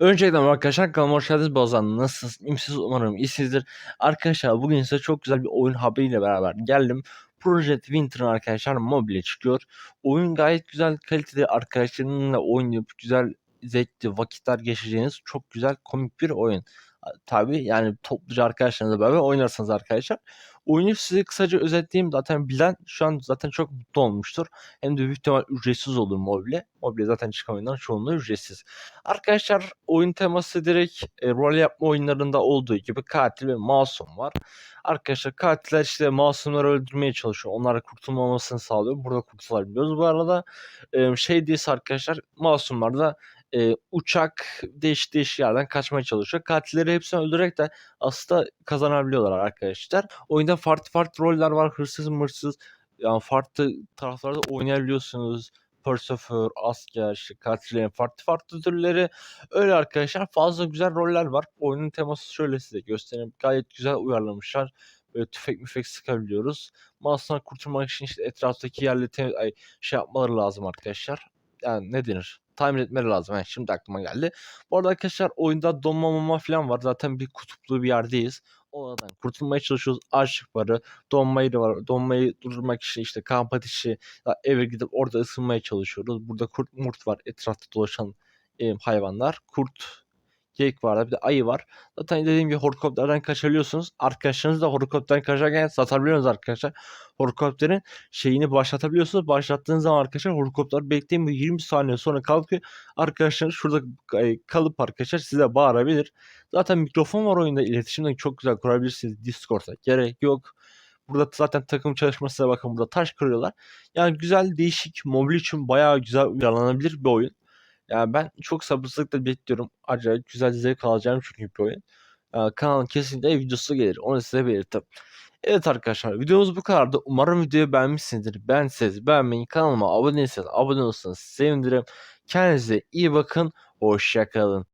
Öncelikle arkadaşlar kanalıma hoş geldiniz. Bozan nasılsınız? İyi misiniz? Umarım iyisinizdir. Arkadaşlar bugün size çok güzel bir oyun haberiyle beraber geldim. Project Winter'ın arkadaşlar mobile çıkıyor. Oyun gayet güzel kaliteli arkadaşlarınla oynayıp güzel zevkli vakitler geçireceğiniz çok güzel komik bir oyun. Tabi yani topluca arkadaşlarınızla beraber oynarsanız arkadaşlar. Oyunu size kısaca özetleyeyim. Zaten bilen şu an zaten çok mutlu olmuştur. Hem de büyük ihtimal ücretsiz olur mobile. Mobile zaten çıkan oyunların çoğunluğu ücretsiz. Arkadaşlar oyun teması direkt e, rol yapma oyunlarında olduğu gibi katil ve masum var. Arkadaşlar katiller işte masumları öldürmeye çalışıyor. Onlara kurtulmamasını sağlıyor. Burada kurtulabiliyoruz bu arada. E, şey değilse arkadaşlar masumlar da e, uçak değişik değişik yerden kaçmaya çalışıyor. Katilleri hepsini öldürerek de aslında kazanabiliyorlar arkadaşlar. Oyunda farklı farklı roller var. Hırsız mırsız yani farklı taraflarda oynayabiliyorsunuz. Persoför, asker, işte katillerin farklı farklı türleri. Öyle arkadaşlar fazla güzel roller var. Oyunun teması şöyle size göstereyim. Gayet güzel uyarlamışlar. Böyle tüfek müfek sıkabiliyoruz. Masumdan kurtulmak için işte etraftaki yerleri tem- ay, şey yapmaları lazım arkadaşlar. Yani ne denir? Tamir etmeleri lazım. He, şimdi aklıma geldi. Bu arada arkadaşlar oyunda donma mama falan var. Zaten bir kutuplu bir yerdeyiz. Oradan kurtulmaya çalışıyoruz. Açlık varı, donmayı da var. Donmayı durdurmak için işte kamp ateşi, eve gidip orada ısınmaya çalışıyoruz. Burada kurt murt var. Etrafta dolaşan e, hayvanlar. Kurt, geyik var. Bir de ayı var. Zaten dediğim gibi helikopterden kaçabiliyorsunuz. Arkadaşlarınız da helikopterden kaçarken satabiliyorsunuz arkadaşlar. Helikopterin şeyini başlatabiliyorsunuz. Başlattığınız zaman arkadaşlar helikopter bekleyin bir 20 saniye sonra kalkıyor. Arkadaşlar şurada kalıp arkadaşlar size bağırabilir. Zaten mikrofon var oyunda. iletişimden çok güzel kurabilirsiniz Discord'a. Gerek yok. Burada zaten takım çalışmasına bakın burada taş kırıyorlar. Yani güzel değişik mobil için bayağı güzel uyarlanabilir bir oyun. Yani ben çok sabırsızlıkla bekliyorum. Acayip güzel zevk alacağım çünkü bir oyun. Ee, kanalın kesinlikle videosu gelir. Onu size belirttim. Evet arkadaşlar videomuz bu kadardı. Umarım videoyu beğenmişsinizdir. Ben siz beğenmeyi kanalıma abone değilseniz abone olursanız sevinirim. Kendinize iyi bakın. Hoşçakalın.